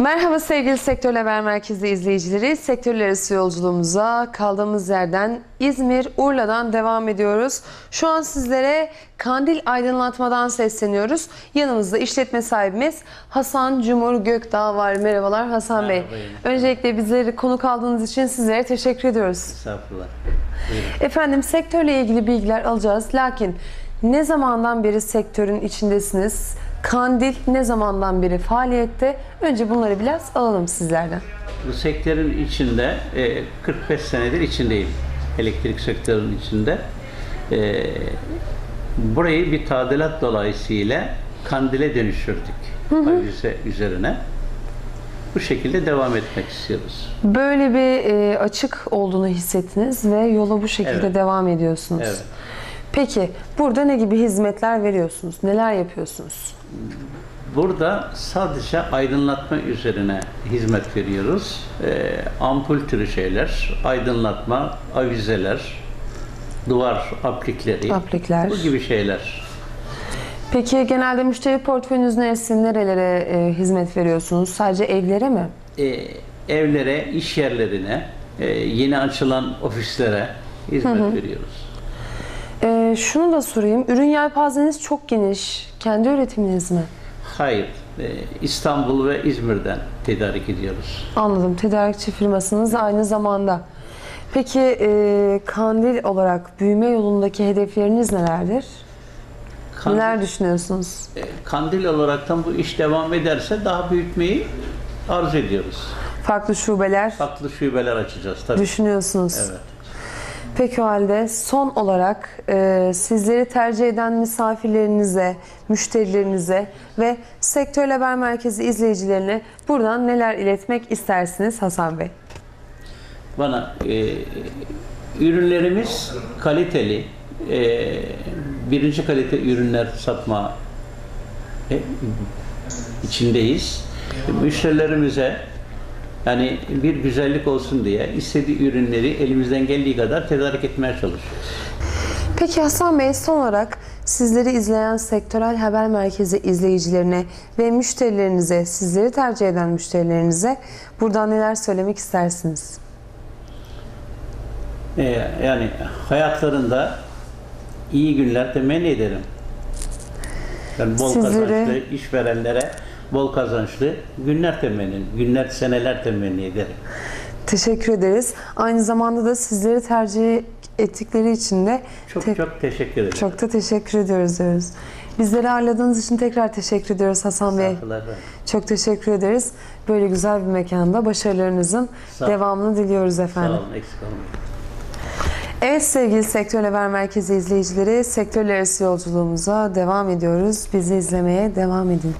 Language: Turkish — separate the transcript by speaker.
Speaker 1: Merhaba sevgili Sektör Haber Merkezi izleyicileri. Sektörler arası yolculuğumuza kaldığımız yerden İzmir, Urla'dan devam ediyoruz. Şu an sizlere Kandil Aydınlatma'dan sesleniyoruz. Yanımızda işletme sahibimiz Hasan Cumhur Gökdağ var. Merhabalar Hasan Bey.
Speaker 2: Merhaba, yenge.
Speaker 1: Öncelikle bizleri konuk aldığınız için sizlere teşekkür ediyoruz.
Speaker 2: Estağfurullah.
Speaker 1: Efendim sektörle ilgili bilgiler alacağız. Lakin ne zamandan beri sektörün içindesiniz? Kandil ne zamandan beri faaliyette? Önce bunları biraz alalım sizlerden.
Speaker 2: Bu sektörün içinde e, 45 senedir içindeyim. Elektrik sektörünün içinde. E, burayı bir tadilat dolayısıyla kandile dönüştürdük. Avize üzerine. Bu şekilde devam etmek istiyoruz.
Speaker 1: Böyle bir e, açık olduğunu hissettiniz ve yola bu şekilde
Speaker 2: Evet.
Speaker 1: devam ediyorsunuz.
Speaker 2: Evet.
Speaker 1: Peki burada ne gibi hizmetler veriyorsunuz? Neler yapıyorsunuz?
Speaker 2: Burada sadece aydınlatma üzerine hizmet veriyoruz. E, ampul türü şeyler, aydınlatma, avizeler, duvar aplikleri,
Speaker 1: Aplikler.
Speaker 2: bu gibi şeyler.
Speaker 1: Peki genelde müşteri portföyünüz neresi, nerelere e, hizmet veriyorsunuz? Sadece evlere mi?
Speaker 2: e, evlere, iş yerlerine, e, yeni açılan ofislere hizmet veriyoruz.
Speaker 1: E, şunu da sorayım. Ürün yelpazeniz çok geniş. Kendi üretiminiz mi?
Speaker 2: Hayır, e, İstanbul ve İzmir'den tedarik ediyoruz.
Speaker 1: Anladım. Tedarikçi firmasınız aynı zamanda. Peki e, kandil olarak büyüme yolundaki hedefleriniz nelerdir?
Speaker 2: Kandil,
Speaker 1: Neler düşünüyorsunuz?
Speaker 2: e, kandil olaraktan bu iş devam ederse daha büyütmeyi arzu ediyoruz.
Speaker 1: Farklı şubeler
Speaker 2: Farklı şubeler açacağız tabii.
Speaker 1: düşünüyorsunuz.
Speaker 2: Evet.
Speaker 1: Peki o halde son olarak e, sizleri tercih eden misafirlerinize, müşterilerinize ve Sektör Haber Merkezi izleyicilerine buradan neler iletmek istersiniz Hasan Bey?
Speaker 2: Bana e, ürünlerimiz kaliteli, e, birinci kalite ürünler satma e, içindeyiz. Müşterilerimize yani bir güzellik olsun diye istediği ürünleri elimizden geldiği kadar tedarik etmeye çalışıyoruz.
Speaker 1: Peki Hasan Bey son olarak sizleri izleyen Sektörel Haber Merkezi izleyicilerine ve müşterilerinize, sizleri tercih eden müşterilerinize buradan neler söylemek istersiniz?
Speaker 2: E, yani hayatlarında iyi günler temenni ederim. Ben bol
Speaker 1: Sizlere-
Speaker 2: kazançlı işverenlere bol kazançlı günler temenni, günler seneler temenni ederim.
Speaker 1: Teşekkür ederiz. Aynı zamanda da sizleri tercih ettikleri için de
Speaker 2: Çok
Speaker 1: tek-
Speaker 2: çok teşekkür ederim.
Speaker 1: çok da teşekkür ediyoruz diyoruz. Bizleri ağırladığınız için tekrar teşekkür ediyoruz Hasan Bey. Çok teşekkür ederiz. Böyle güzel bir mekanda başarılarınızın
Speaker 2: Sağ-
Speaker 1: devamını diliyoruz
Speaker 2: Sağ
Speaker 1: efendim.
Speaker 2: olun, eksik olmayın.
Speaker 1: Evet sevgili Sektör Haber Merkezi izleyicileri, sektörler arası yolculuğumuza devam ediyoruz. Bizi izlemeye devam edin.